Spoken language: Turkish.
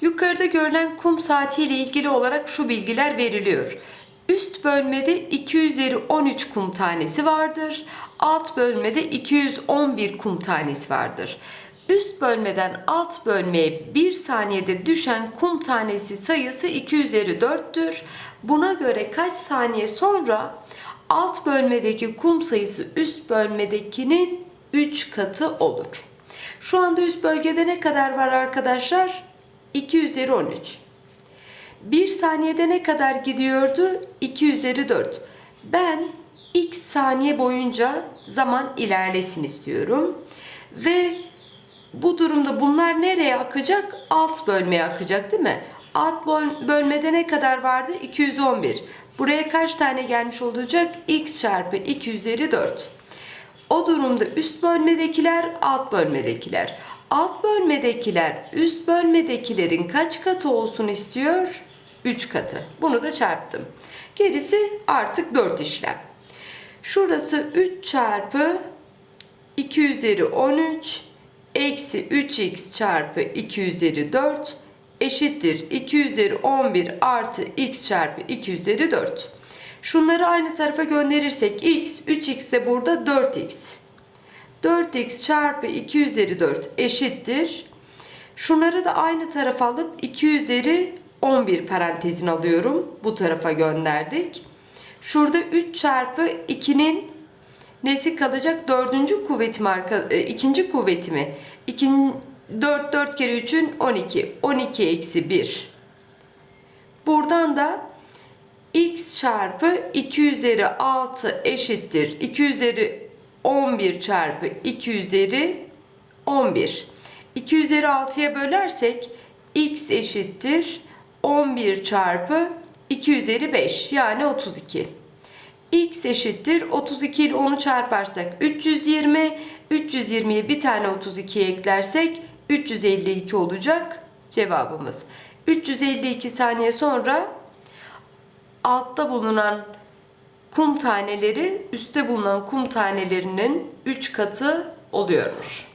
Yukarıda görülen kum saati ile ilgili olarak şu bilgiler veriliyor. Üst bölmede 2 üzeri 13 kum tanesi vardır. Alt bölmede 211 kum tanesi vardır. Üst bölmeden alt bölmeye 1 saniyede düşen kum tanesi sayısı 2 üzeri 4'tür. Buna göre kaç saniye sonra alt bölmedeki kum sayısı üst bölmedekinin 3 katı olur. Şu anda üst bölgede ne kadar var arkadaşlar? 2 üzeri 13. 1 saniyede ne kadar gidiyordu? 2 üzeri 4. Ben x saniye boyunca zaman ilerlesin istiyorum. Ve bu durumda bunlar nereye akacak? Alt bölmeye akacak değil mi? Alt böl- bölmede ne kadar vardı? 211. Buraya kaç tane gelmiş olacak? x çarpı 2 üzeri 4. O durumda üst bölmedekiler, alt bölmedekiler. Alt bölmedekiler üst bölmedekilerin kaç katı olsun istiyor? 3 katı. Bunu da çarptım. Gerisi artık 4 işlem. Şurası 3 çarpı 2 üzeri 13 eksi 3x çarpı 2 üzeri 4 eşittir 2 üzeri 11 artı x çarpı 2 üzeri 4. Şunları aynı tarafa gönderirsek x, 3x de burada 4x. 4x çarpı 2 üzeri 4 eşittir. Şunları da aynı tarafa alıp 2 üzeri 11 parantezine alıyorum. Bu tarafa gönderdik. Şurada 3 çarpı 2'nin nesi kalacak? Dördüncü kuvveti mi? arka- e, ikinci kuvveti mi? İkin, 4, 4 kere 3'ün 12. 12 eksi 1. Buradan da x çarpı 2 üzeri 6 eşittir. 2 üzeri 11 çarpı 2 üzeri 11. 2 üzeri 6'ya bölersek x eşittir 11 çarpı 2 üzeri 5 yani 32. x eşittir 32 ile 10'u çarparsak 320. 320'ye bir tane 32 eklersek 352 olacak cevabımız. 352 saniye sonra altta bulunan kum taneleri üstte bulunan kum tanelerinin 3 katı oluyormuş.